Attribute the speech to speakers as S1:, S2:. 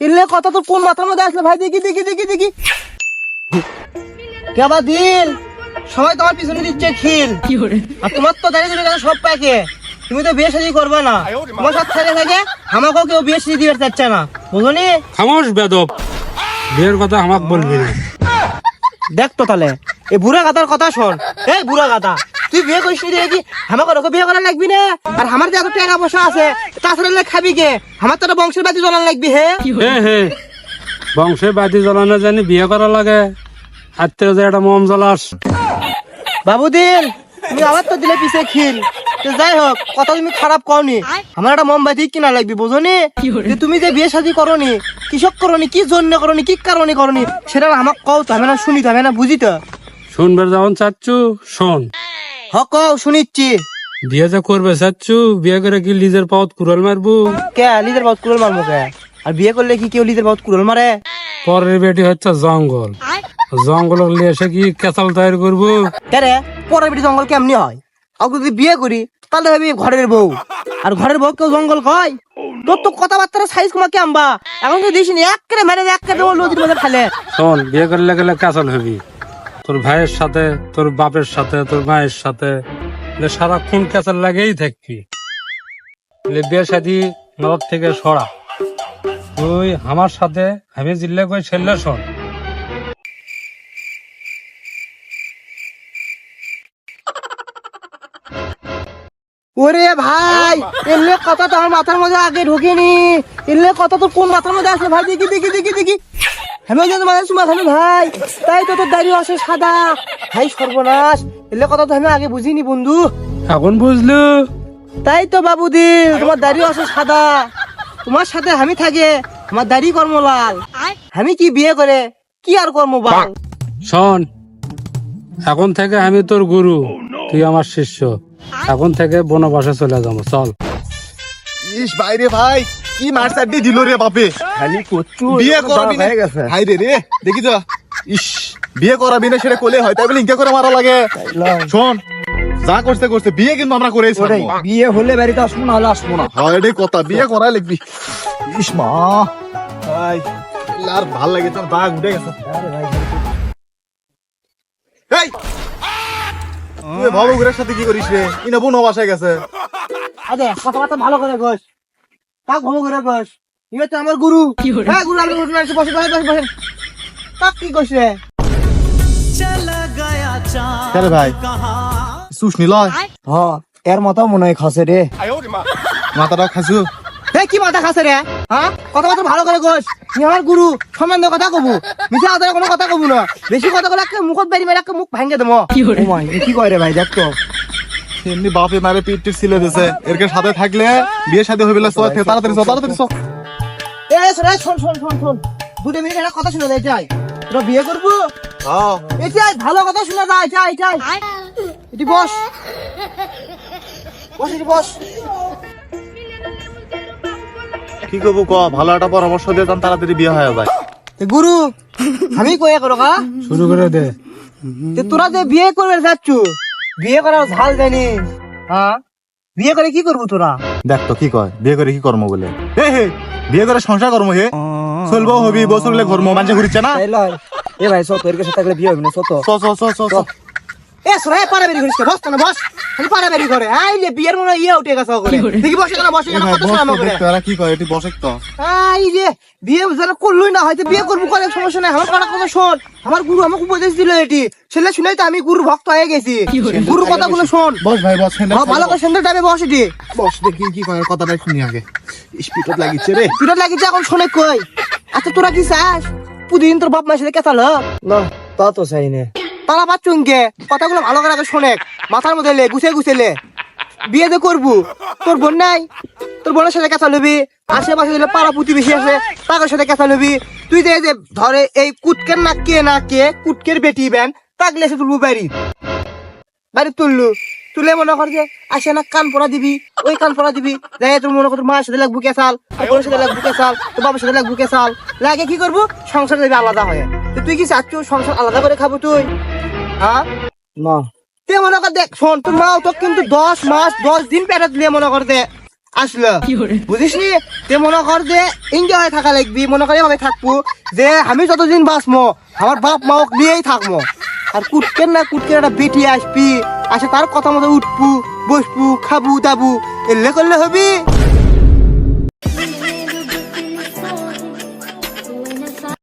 S1: এলে কথা তোর কোন মাথার মধ্যে আসলে? ভাই দেখি দেখি দেখি দেখি। কেবা দিল? সবাই তোমার পিছনে দিচ্ছে খিল আর তোমার তো দাঁড়িয়ে দাঁড়িয়ে সব পাকে তুমি তো বিয়ে শাদী করবে না। তোমার সাথে থাকে থাকে আমাকেও কেউ বিয়ে শাদী চাচ্ছে না। বুঝলি
S2: খামোশ বেদব। বিয়ের কথা আমাক বলবি না।
S1: দেখ তো তাহলে। এই বুড়া গাতার কথা শোন। এই বুড়া গাতা তুই বিয়ে করিস নি দেখি ওকে বিয়ে করা লাগবি না? আর আমার যে এত টাকা পয়সা আছে তাছাড়া খাবি কে? আমার তো বংশের বাতি জ্বলান লাগবি হে?
S2: হে হে বংশে বাতি জ্বলানো জানি বিয়ে করা লাগে। আত্মীয় যে একটা মম জ্বলাস।
S1: বাবুদিন তুমি আবার তো দিলে পিছে খিল। যাই হোক কথা তুমি খারাপ করনি আমার একটা মোমবাতি কিনা লাগবে বুঝনি? তুমি যে বিয়ে শাদী করনি কৃষক করনি কি জন্য করনি কি কারণে করনি সেটা আমাকে কও তো আমি না শুনি তো আমি না বুঝি তো।
S2: শুনবে যখন চাচ্ছু শোন।
S1: হ শুনিচ্ছি।
S2: বিয়ে যে করবে চাচ্ছু বিয়ে করে কি লিজের পাওত কুড়াল মারবো?
S1: কে লিদের বহুত কুড়ল মারবো কে? আর বিয়ে করলে কি কেউ লিদের বহুত কুড়ল মারে?
S2: পরের বেটি হচ্ছে জঙ্গল। জঙ্গল নিয়ে এসে কি তৈরি করব?
S1: কে পরের বেটি জঙ্গল কেমনি হয়? আর যদি বিয়ে করি তাহলে ভাবি ঘরের বউ। আর ঘরের বউ কেউ জঙ্গল কয়? তোর তো কথাবার্তার সাইজ কমা কেমবা এখন তো দিস নি এক করে মেরে এক করে নদীর মধ্যে ফেলে।
S2: শোন বিয়ে করলে গেলে কেঁচাল হবি। তোর ভাইয়ের সাথে, তোর বাপের সাথে, তোর মায়ের সাথে সারাক্ষণ কেঁচাল লাগেই থাকবি। বিয়ে শাদি নরক থেকে সরা। তুই আমার সাথে, আমি জিল্লে কই ছেলে শোন।
S1: ওরে ভাই, এলে কথা তো মাথার মধ্যে আগে ঢুকিনি। এলে কথা তো কোন মাথার মধ্যে আসলে ভাই দেখি দেখি দেখি দেখি। আমি ওই জন্য মাথায় মাথায় ভাই। তাই তো তোর দাড়ি আছে সাদা। ভাই সর্বনাশ। এলে কথা তো আমি আগে বুঝিনি বন্ধু।
S2: এখন বুঝলু।
S1: তাই তো বাবুদি তোমার দাড়ি আছে সাদা। তোমার সাথে আমি থাকে আমার দাড়ি কর্মলাল আমি কি বিয়ে করে কি আর কর্ম বাল?
S2: শোন এখন থেকে আমি তোর গুরু তুই আমার শিষ্য। এখন থেকে বনবাসে চলে যাব চল।
S3: ইস বাইরে ভাই। কি মার চাড্ডি দিল রে বাপে।
S1: খালি কচু
S3: বিয়ে করবি না হাই রে রে দেখি তো ইস বিয়ে করাবি না সেটা কোলে হয় তাই বলে ইনকা করে মারা লাগে। শোন যা করতে করতে বিয়ে কিন্তু আমরা ছাড়বো।
S1: বিয়ে হলে বাড়িতে আসব না হলে আসব না।
S3: হয় এটাই কথা বিয়ে করাই লিখবি ইস মা। আর ভালো লাগে তোর দাগ উঠে গেছে। এই! ভাবো ঘুরের সাথে কি করিস রে? ইনা বোন বাসায় গেছে।
S1: আরে কথাবার্তা ভালো করে গোস কাক ভালো করে গোস ইয়ে তো আমার গুরু। হ্যাঁ গুরু আমি গুরু বসে বসে বসে বসে। কাক কি কইছ
S3: কেন ভাই। সুস নিলয়
S1: হ এর মতো মনে হয় খসে রে।
S3: মাথাটা খাসু।
S1: এ কি মাথা খাসে রে? হ্যাঁ কথাবার্তা ভালো করে গোস তুই আমার গুরু সম্বন্ধ কথা কবু। মিছা আদারে কোনো কথা কবু না। বেশি কথা বলে মুখত বেরি মেরে মুখ ভাঙে দেবো। কি কয় রে ভাই দেখ তো।
S3: এমনি বাপে মারে পিট টিট ছিলে দিছে। এর সাথে থাকলে বিয়ে শাদী হইবে না চল তাড়াতাড়ি চল তাড়াতাড়ি চল
S1: এ শোন শোন শোন শোন শোন। দুটো মিনিট একটা কথা শুনে তোরা বিয়ে করব?
S3: হ্যাঁ।
S1: এটাই ভালো কথা শোনা যায় চাই চাই এটি বস। বস এটি বস।
S3: কি করব ক? ভালো একটা পরামর্শ দিয়ে যান তাড়াতাড়ি বিয়ে হয়ে যায়।
S1: তে গুরু আমি কয়ে করো কা
S2: শুরু করে দে।
S1: তোরা যে বিয়ে করবে যাচ্ছ বিয়ে করার ঝাল জানি। হ্যাঁ? বিয়ে করে কি করব তোরা?
S3: দেখ তো কি কয় বিয়ে করে কি কর্ম বলে? হে হে বিয়ে করে সংসার কর্ম হে। চলবো হবি বসলে ঘর্ম মানুষ ঘুরছে না?
S1: এ ভাই সব তোর কাছে থাকলে বিয়ে হবে না সত এ সোরা পাড়া বেরি করিস বস না বস? খালি বেরি করে। আইলে বিয়ের মনে হয় ইয়ে উঠে গেছে করে? দেখি বসে কেন বসে কেন কত করে
S3: ওরা কি এটি বসে তো।
S1: আই রে বিয়ে যেন করলই না হয়তো বিয়ে করব করে সমস্যা নাই। আমার কথা কথা শোন। আমার গুরু আমাকে উপদেশ দিল এটি। ছেলে শুনেই তো আমি গুরু ভক্ত হয়ে গেছি। গুরু কথাগুলো শোন।
S3: বস ভাই বস
S1: ভালো করে সুন্দর টাইমে বস এটি।
S3: বস দেখি কি কয় কথাটা শুনি আগে। স্পিডত লাগিচ্ছে রে।
S1: তুই লাগিছে এখন শোনে কই? আচ্ছা তোরা কি চাস? প্রতিদিন তোর বাপ মায়ের সাথে কেতাল না তা তো চাই না। তারা বাচ্চুনকে কথাগুলো ভালো করে শোনে, মাথার মধ্যে লে গুছে গুছে লে। বিয়ে যে করব? তোর বোন নাই? তোর বোনের সাথে কেঁচা লবি? আশেপাশে দিলে পাড়া প্রতিবেশী আছে, তাদের সাথে কেঁচা লবি? তুই যে যে ধরে এই কুটকের না কে না কে, কুটকের বেটি ব্যান তাকলে এসে তুলবো বাড়ি। বাড়ি তুললু। তুলে মনে কর যে আসে না কান পড়া দিবি, ওই কান পড়া দিবি। যাই তোর মনে কর মায়ের সাথে লাগবো কেসাল বোনের সাথে লাগবো কেসাল তোর বাবার সাথে লাগবো কেসাল লাগে কি করব? সংসার যাবে আলাদা হয়ে। তুই কি চাচ্ছ? সংসার আলাদা করে খাব তুই? হ্যাঁ? না। তুই মনে কর দেখ শোন তোর মা তো কিন্তু দশ মাস দশ দিন পেটে দিলে মনে কর দে আসলো। বুঝিস নি তে মনে কর যে ইন্ডিয়া হয়ে থাকা লাগবি মনে করে থাকব যে আমি যতদিন বাঁচমো আমার বাপ মা ওকে নিয়েই থাকব। আর কুটকেন না কুটকেন একটা বেটি আসবি আসে তার কথা মতো উঠবু বসবু খাবু দাবু এলে করলে হবি।